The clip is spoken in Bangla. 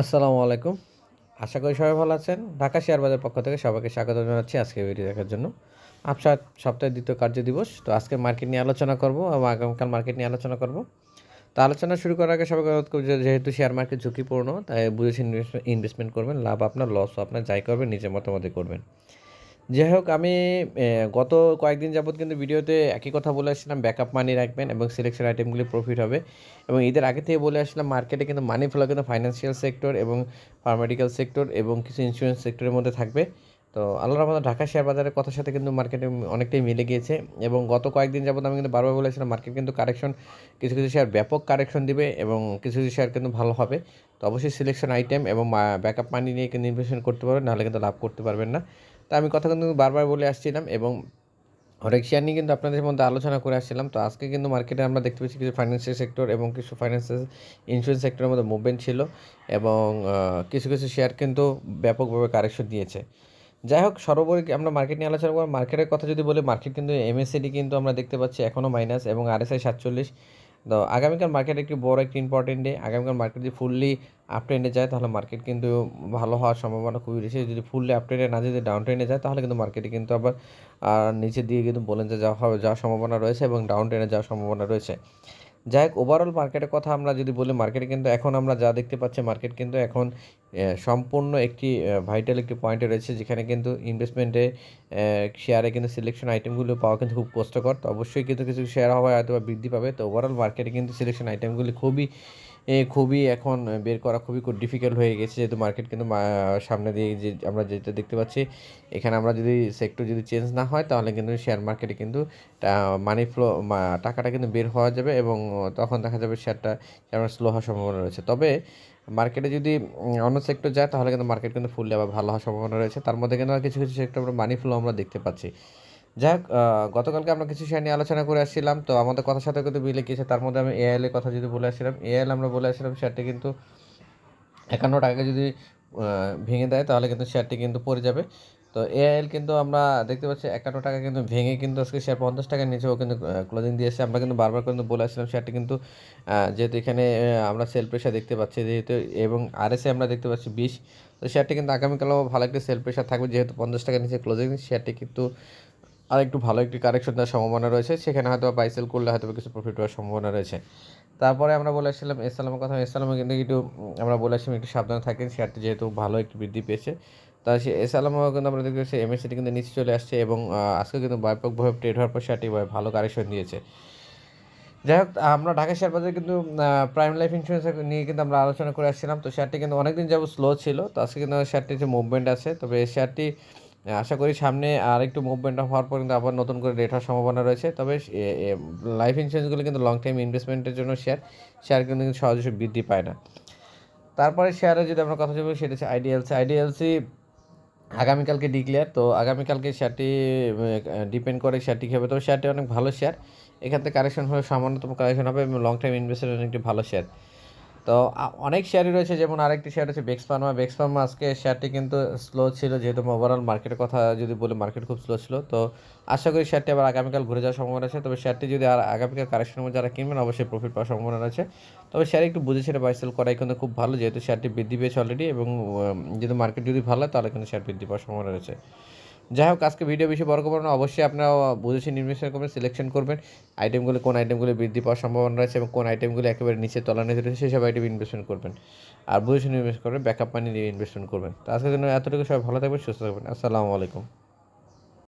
আসসালামু আলাইকুম। আশা করি সবাই ভালো আছেন। ঢাকা শেয়ার বাজার পক্ষ থেকে সবাইকে স্বাগত জানাচ্ছি আজকে ভিডিও দেখার জন্য। আপনার সপ্তাহের দ্বিতীয় কার্য দিবস। তো আজকে মার্কেট নিয়ে আলোচনা করব এবং আগামীকাল মার্কেট নিয়ে আলোচনা করব। তো আলোচনা শুরু করার আগে সবাইকে অনুরোধ করব যেহেতু শেয়ার মার্কেট ঝুঁকিপূর্ণ, তাই বুঝেছি ইনভেস্টমেন্ট করবেন, লাভ আপনার লস আপনার যাই করবেন, নিজের মতামতে করবেন। যাই হোক, আমি গত কয়েকদিন যাবত কিন্তু ভিডিওতে একই কথা বলে আসছিলাম ব্যাকআপ মানি রাখবেন এবং সিলেকশন আইটেমগুলি প্রফিট হবে। এবং ঈদের আগে থেকে বলে আসছিলাম মার্কেটে কিন্তু মানি ফ্লো কিন্তু ফাইন্যান্সিয়াল সেক্টর এবং ফার্মাডিক্যাল সেক্টর এবং কিছু ইন্স্যুরেন্স সেক্টরের মধ্যে থাকবে। তো আল্লাহর রহমতে ঢাকা শেয়ার বাজারের কথার সাথে কিন্তু মার্কেটে অনেকটাই মিলে গিয়েছে এবং গত কয়েকদিন যাবত আমি কিন্তু বারবার বলেছিলাম মার্কেট কিন্তু কারেকশন কিছু কিছু শেয়ার ব্যাপক কারেকশন দিবে এবং কিছু কিছু শেয়ার কিন্তু ভালো হবে। তো অবশ্যই সিলেকশন আইটেম এবং ব্যাকআপ মানি নিয়ে কিন্তু ইনভেস্টমেন্ট করতে পারবেন, নাহলে কিন্তু লাভ করতে পারবেন না। তো আমি কথা কিন্তু বারবার বলে আসছিলাম এবং অনেক শেয়ার নিয়ে কিন্তু আপনাদের মধ্যে আলোচনা করে আসছিলাম। তো আজকে কিন্তু মার্কেটে আমরা দেখতে পাচ্ছি কিছু ফাইন্যান্সিয়াল সেক্টর এবং কিছু ফাইন্যান্সিয়াল ইন্স্যুরেন্স সেক্টরের মধ্যে মুভমেন্ট ছিল এবং কিছু কিছু শেয়ার কিন্তু ব্যাপকভাবে কারেকশন দিয়েছে। যাই হোক, সর্বোপরি আমরা মার্কেট নিয়ে আলোচনা করব? মার্কেটের কথা যদি বলি মার্কেট কিন্তু এমএসসিডি কিন্তু আমরা দেখতে পাচ্ছি এখনও মাইনাস এবং আরএসআই সাতচল্লিশ তো আগামীকাল মার্কেট একটি বড় একটি ইম্পর্টেন্ট ডে আগামীকাল মার্কেট যদি ফুললি আপ ট্রেন্ডে যায়, তাহলে মার্কেট কিন্তু ভালো হওয়ার সম্ভাবনা খুবই বেশি। যদি ফুললি আপ ট্রেন্ডে না যদি ডাউন ট্রেন্ডে যায়, তাহলে কিন্তু মার্কেটে কিন্তু আবার নিচের দিকে কিন্তু বলেন যে যাওয়া হবে, যাওয়ার সম্ভাবনা রয়েছে এবং ডাউন ট্রেনে যাওয়ার সম্ভাবনা রয়েছে। যাই হোক ওভারঅল মার্কেটের কথা আমরা যদি বলি মার্কেটে কিন্তু এখন আমরা যা দেখতে পাচ্ছি মার্কেট কিন্তু এখন সম্পূর্ণ একটি ভাইটাল একটি পয়েন্টে রয়েছে, যেখানে কিন্তু ইনভেস্টমেন্টে শেয়ারে কিন্তু সিলেকশন আইটেমগুলো পাওয়া কিন্তু খুব কষ্টকর। তো অবশ্যই কিন্তু কিছু শেয়ার হওয়া হয়তো বৃদ্ধি পাবে। তো ওভারঅল মার্কেটে কিন্তু সিলেকশন আইটেমগুলি খুবই খুবই এখন বের করা খুবই ডিফিকাল্ট হয়ে গেছে যেহেতু মার্কেট কিন্তু সামনে দিয়ে যে আমরা যেটা দেখতে পাচ্ছি, এখানে আমরা যদি সেক্টর যদি চেঞ্জ না হয়, তাহলে কিন্তু শেয়ার মার্কেটে কিন্তু মানি ফ্লো টাকাটা কিন্তু বের হওয়া যাবে এবং তখন দেখা যাবে শেয়ারটা শেয়ার স্লো হওয়ার সম্ভাবনা রয়েছে। তবে মার্কেটে যদি অন্য সেক্টর যায়, তাহলে কিন্তু মার্কেট কিন্তু ফুললে আবার ভালো হওয়ার সম্ভাবনা রয়েছে। তার মধ্যে কিন্তু কিছু কিছু সেক্টর আমরা মানি ফ্লো আমরা দেখতে পাচ্ছি। যাই হোক গতকালকে আমরা কিছু শেয়ার নিয়ে আলোচনা করে আসছিলাম, তো আমাদের কথার সাথে কিন্তু মিলে গিয়েছে। তার মধ্যে আমি এআইএল এর কথা যদি বলে আসছিলাম এআইএল আমরা বলে আসছিলাম শেয়ারটি কিন্তু একান্ন টাকা যদি ভেঙে দেয়, তাহলে কিন্তু শেয়ারটি কিন্তু পড়ে যাবে। তো এআইএল কিন্তু আমরা দেখতে পাচ্ছি একান্ন টাকা কিন্তু ভেঙে কিন্তু আজকে শেয়ার পঞ্চাশ টাকার নিচেও কিন্তু ক্লোজিং দিয়েছে। আমরা কিন্তু বারবার কিন্তু বলে আসছিলাম শেয়ারটি কিন্তু যেহেতু এখানে আমরা সেল প্রেশার দেখতে পাচ্ছি, যেহেতু এবং আরএসএ আমরা দেখতে পাচ্ছি বিশ। তো শেয়ারটি কিন্তু আগামীকালও ভালো একটি সেল প্রেশার থাকবে, যেহেতু পঞ্চাশ টাকার নিচে ক্লোজিং শেয়ারটি কিন্তু আর একটু ভালো একটি কারেকশন দেওয়ার সম্ভাবনা রয়েছে। সেখানে হয়তো বাই সেল করলে হয়তো কিছু প্রফিট হওয়ার সম্ভাবনা রয়েছে। তারপরে আমরা বলে আসছিলাম এসালামের কথা। এসালামে কিন্তু একটু, আমরা বলে আসছিলাম একটু সাবধানে থাকেন, শেয়ারটি যেহেতু ভালো একটি বৃদ্ধি পেয়েছে। তা সে এসালামও কিন্তু আমরা দেখতে পাচ্ছি এমএসসিটি কিন্তু নিচে চলে আসছে এবং আজকে কিন্তু ব্যাপকভাবে ট্রেড হওয়ার পর শেয়ারটি ভালো কারেকশন দিয়েছে। যাই হোক, আমরা ঢাকা শেয়ার বাজারে কিন্তু প্রাইম লাইফ ইন্স্যুরেন্স নিয়ে কিন্তু আমরা আলোচনা করে আসছিলাম। তো শেয়ারটি কিন্তু অনেকদিন যাবত স্লো ছিল। তো আজকে কিন্তু শেয়ারটির যে মুভমেন্ট আছে, তবে এই শেয়ারটি আশা করি সামনে আর একটু মুভমেন্ট হওয়ার পর কিন্তু আবার নতুন করে রেট হওয়ার সম্ভাবনা রয়েছে। তবে লাইফ ইন্স্যুরেন্সগুলো কিন্তু লং টাইম ইনভেস্টমেন্টের জন্য শেয়ার শেয়ার কিন্তু সহজে বৃদ্ধি পায় না। তারপরে শেয়ারে যদি আমরা কথা বলি, সেটা হচ্ছে আইডিএলসি আইডিএলসি আগামীকালকে ডিক্লেয়ার তো আগামীকালকে শেয়ারটি ডিপেন্ড করে শেয়ারটি হবে তো শেয়ারটি অনেক ভালো শেয়ার এখান থেকে কারেকশন হবে, সামান্যতম কারেকশন হবে এবং লং টাইম ইনভেস্টের জন্য একটি ভালো শেয়ার তো অনেক শেয়ারই রয়েছে। যেমন আরেকটি শেয়ার হচ্ছে বেক্স ফার্মা বেক্স ফার্মা আজকে শেয়ারটি কিন্তু স্লো ছিল, যেহেতু ওভারঅল মার্কেটের কথা যদি বলি মার্কেট খুব স্লো ছিল। তো, আশা করি শেয়ারটি আবার আগামীকাল ঘুরে যাওয়ার সম্ভাবনা আছে। তবে শেয়ারটি যদি আর আগামীকাল কারেকশনের মধ্যে যারা কিনবেন, অবশ্যই প্রফিট পাওয়ার সম্ভাবনা আছে তবে শেয়ার একটু বুঝে সেটা বাইসেল করাই কিন্তু খুব ভালো, যেহেতু শেয়ারটি বৃদ্ধি পেয়েছে অলরেডি এবং যদি মার্কেট যদি ভালো হয়, তাহলে কিন্তু শেয়ার বৃদ্ধি পাওয়ার সম্ভাবনা রয়েছে। যাই হোক, আজকে ভিডিও বেশি বড় করব না। অবশ্যই আপনারা বুঝেছেন ইনভেস্টমেন্ট করবেন সিলেকশন করবেন। আইটেমগুলো কোন আইটেমগুলি বৃদ্ধি পাওয়ার সম্ভাবনা রয়েছে এবং কোন আইটেমগুলি একেবারে নিচে তলানিতে রয়েছে, সেসব আইটেম ইনভেস্টমেন্ট করবেন। আর বুঝেছেন ইনভেস্ট করবেন ব্যাকআপ মানি নিয়ে ইনভেস্টমেন্ট করবেন। তো আজকের জন্য এতটুকু। সবাই ভালো থাকবেন, সুস্থ থাকবেন। আসসালামু আলাইকুম।